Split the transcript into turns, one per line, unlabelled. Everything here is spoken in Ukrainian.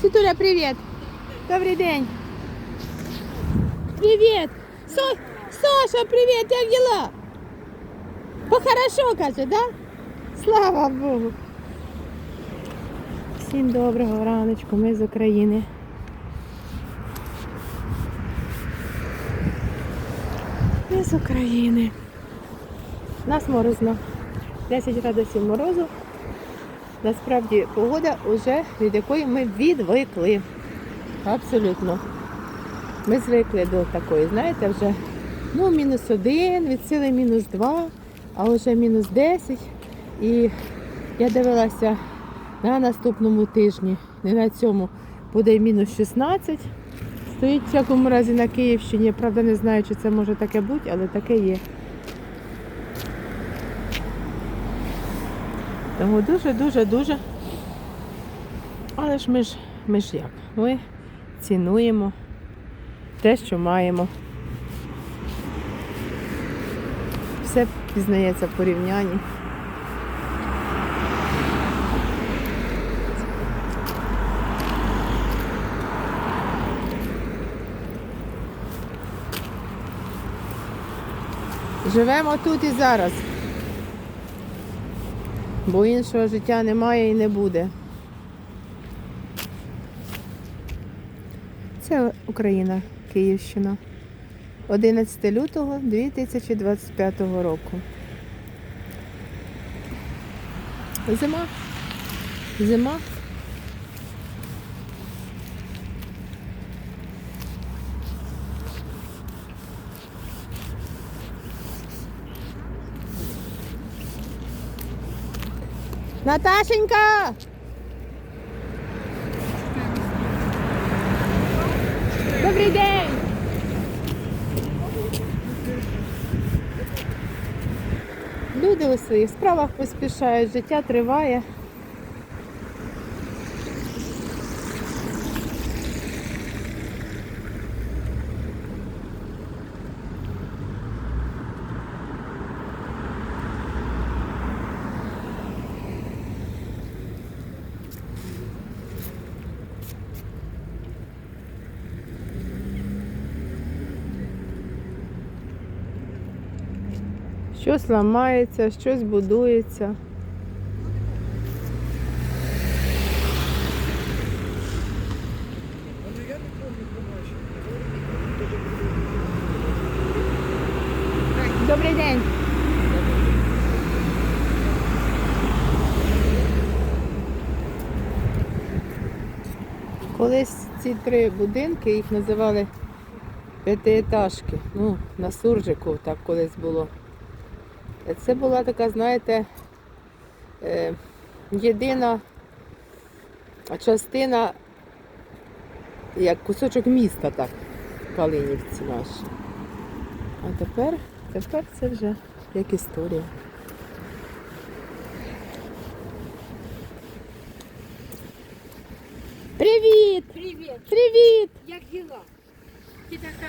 Світуля, привіт. Добрий день. Привіт. Со... Саша, привіт, як діла? Похорошо, каже, да? Слава Богу. Всім доброго раночку, ми з України. Ми з України. Нас морозно. 10 градусів морозу. Насправді погода вже від якої ми відвикли. Абсолютно. Ми звикли до такої, знаєте, вже ну, мінус один, від сили мінус два, а вже мінус 10. І я дивилася на наступному тижні, не на цьому, буде мінус 16. Стоїть в всякому разі на Київщині. Я Правда, не знаю, чи це може таке бути, але таке є. Тому дуже-дуже дуже. Але ж ми ж ми ж як? Ми цінуємо те, що маємо. Все пізнається в порівнянні. Живемо тут і зараз. Бо іншого життя немає і не буде. Це Україна, Київщина. 11 лютого 2025 року. Зима. Зима. Наташенька! Добрий день! Люди у своїх справах поспішають, життя триває. Щось ламається, щось будується. Добрий день. Колись ці три будинки, їх називали п'ятиетажки. Ну, на суржику так колись було. Це була така, знаєте, е, єдина частина, як кусочок міста, так, Калинівці наші. А тепер, тепер це вже як історія. Привіт!
Привіт!
Привіт!
Як діла? Ти така